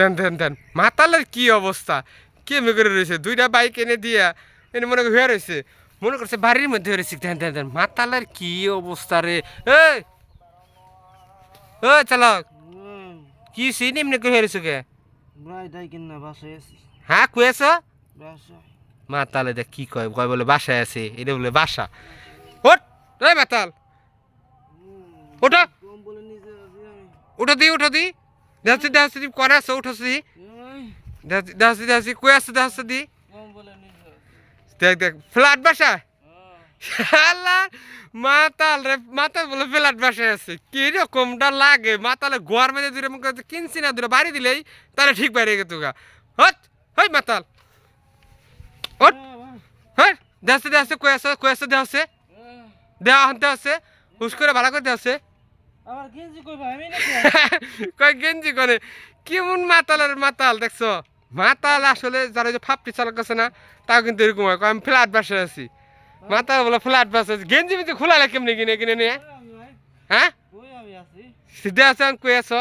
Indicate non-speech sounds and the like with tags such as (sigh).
দেন দেন দেন। মাতালের কি অবস্থা? কেমনি করে রয়েছে? দুইটা বাইক এনে দিয়া এনে মনে হয়ে রয়েছে? মনে করছে বাড়ির মধ্যে হয়ে রয়েছে। দেন দেন দেন। মাতালের কি অবস্থা রে? এই! ও চালক! কি সিন এমনি করে হয়ে রয়েছে কে? হ্যাঁ কুয়েছ মাতালে দেখ কি কয়? কয় বলে বাসায় আছে? এটা বলে বাসা। ওট রে মাতাল! ওটা উঠো দি উঠো দি। দেখাচ্ছি দেখাচ্ছি দি করে আসো উঠোছি দেখাচ্ছি দেখাচ্ছি কই আসছে দেখাচ্ছি দি আছি দেখ দেখ ফ্ল্যাট বাসা। আল্লাহ মাতাল রে মাতাল বলে ফ্ল্যাট বাসায় আছে কি রকমটা লাগে মাতালে গোয়ার মধ্যে দূরে মুখ কিনছি না দূরে বাড়ি দিলেই তাহলে ঠিক বাইরে গা হট হই মাতাল ওট হ্যাঁ দেখাচ্ছে দেখাচ্ছে কই আছে কই আছে দেখাচ্ছে দেওয়া দেখাচ্ছে হুস করে ভালো করে দেখাচ্ছে আমার গেঞ্জি কই ভাই? আমি নাকি (laughs) গেঞ্জি করে? কেমন মাতালের মাতাল দেখছ? মাতাল আসলে যারা যে ফাপটি চালক আছে না তাও কিন্তু এরকম হয়। কয় আমি ফ্ল্যাট বাসে আছি। মাতাল বলে ফ্ল্যাট বাসে আছে। গেঞ্জি মিতে খোলালে কেমনি কিনে কিনে নিয়ে? হ্যাঁ? সিধে আছে কই আছো?